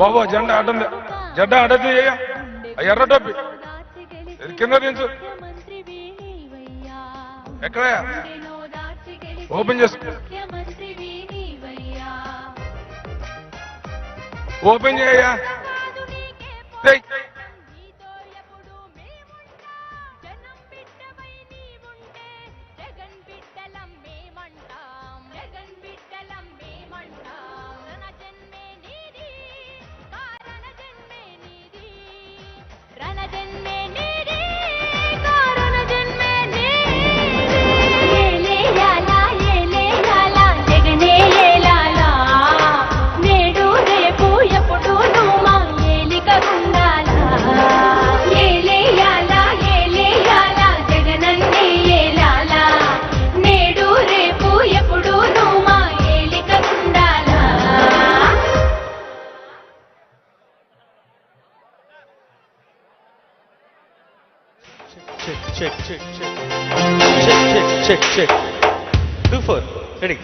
బాబు జెండా అడ్డం జెండా ఎర్ర టోపి. ఇది కింద దించు. ఎక్కడ ఓపెన్ చేసుకో. ఓపెన్ చేయ. Check, check, check, check, check, check, check, check. Do four. Ready.